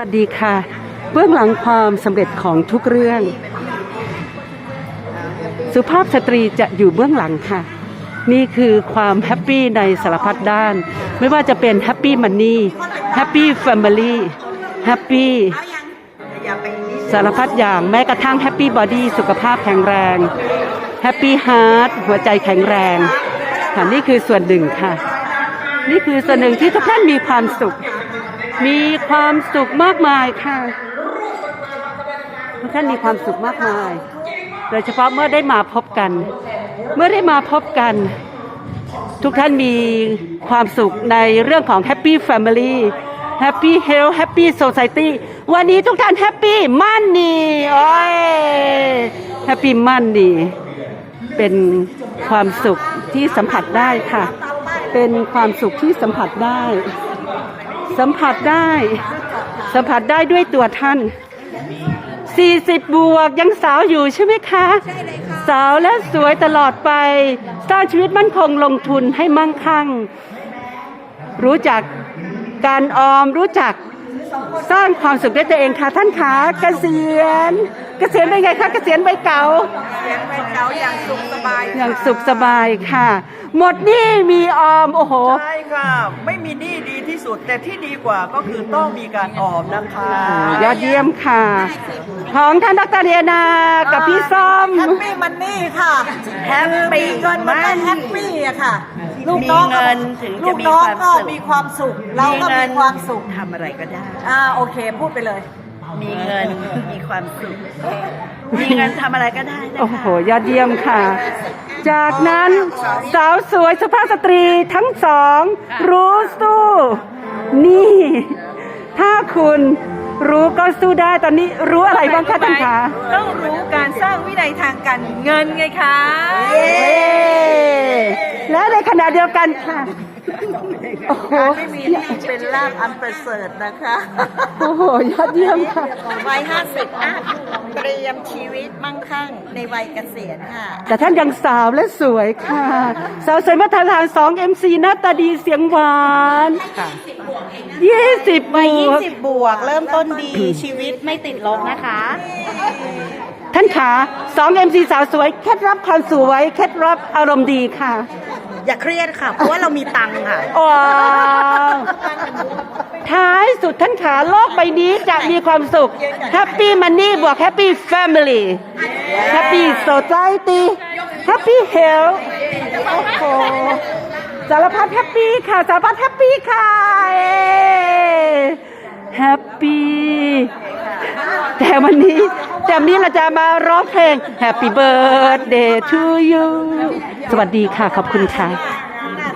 วัสดีค่ะ เบื้องหลังความสำเร็จของทุกเรื่อง สุภาพสตรีจะอยู่เบื้องหลังค่ะ นี่คือความแฮปปี้ในสารพัดด้าน ไม่ว่าจะเป็นแฮปปี้มันนี่แฮปปี้แฟมิลี่แฮปปี้สารพัดอย่างแม้กระทั่งแฮปปี้บอดี้สุขภาพแข็งแรงแฮปปี้ฮาร์ดหัวใจแข็งแรงค่ะนี่คือส่วนหนึ่งค่ะ นี่คือส่วนหนึ่งที่ทุกท่านมีความสุข มีความสุขมากมายค่ะทุกท่านมีความสุขมากมาย โดยเฉพาะเมื่อได้มาพบกัน เมื่อได้มาพบกัน ทุกท่านมีความสุขในเรื่องของ Happy Family Happy Health Happy Society วันนี้ทุกท่านแฮปปี้มั่นนี่โอ้ยแฮปปี้มั่นนี่เป็นความสุขที่สัมผัสได้ค่ะ เป็นความสุขที่สัมผัสได้ สัมผัสได้ สัมผัสได้ด้วยตัวท่าน 40 บวกยังสาวอยู่ใช่ไหมคะ สาวและสวยตลอดไป สร้างชีวิตมั่นคงลงทุนให้มั่งคั่ง รู้จักการออมรู้จัก สร้างความสุขด้วยตัวเองค่ะท่านขาเกษียณ เกษียณเป็นไงคะเกษียณใบเก่าเลี้ยงไปเขาอย่างสุขสบายอย่างสุขสบายค่ะ หมดหนี้มีออมโอ้โห ใช่ค่ะ ไม่มีหนี้ดีที่สุด แต่ที่ดีกว่าก็คือต้องมีการออมนะคะยอดเยี่ยมค่ะ ของท่านดรเดียนากับพี่ส้ม แฮปปี้มันนี่ค่ะแฮปปี้เงินมันก็แฮปปี้อะค่ะ ลูกน้องมีเงินถึงลูจะกมีน้องความก็สุขมีความสุข เราก็มีความสุข ทำอะไรก็ได้ อ่าโอเคพูดไปเลย มีเงินมีความสุข มีเงินทำอะไรก็ได้นะโอ้คะโห ยอดเยี่ยมค่ะ จากนั้นสาวสวยสุภาพสตรีทั้งสอง รู้สู้ นี่ ถ้าคุณรู้ก็สู้ได้ตอนนี้รู้อะไรบ้างคะท่านคะต้องรู้การสร้างวินัยทางการเงินไงคะ เย้ และในขณะเดียวกันค่ะ โอ้โห การไม่มีหนี่เป็นลาบอันประเสริฐนะคะโอ้โห ยอดเยี่ยมค่ะ วัยห้าสิบอัพเตรียมชีวิตมั่งคั่งในวัยเกษียณค่ะ แต่ท่านยังสาวและสวยค่ะ สาวสวยมาตรฐานสองเอ็มซีหน้าตาดีเสียงหวานยี่สิบบวกบวก เริ่มต้นดีชีวิตไม่ติดลบนะคะ ท่านขาสองเอ็มซีสาวสวยเคล็ดลับความสวยเคล็ดลับอารมณ์ดีค่ะอย่าเครียดค่ะ เพราะว่าเรามีตังค์ค่ะว้าวท้ายสุดท่านขาโลกใบนี้จะมีความสุข Happy Money บวก Happy Family Happy Society Happy Health โอ้โหสารพัดแฮปปี้ค่ะสารพัดแฮปปี้ค่ะแฮปปี้ แต่วันนี้แต่วันนี้เราจะมาร้องเพลง Happy Birthday to you สวัสดีค่ะ ขอบคุณค่ะ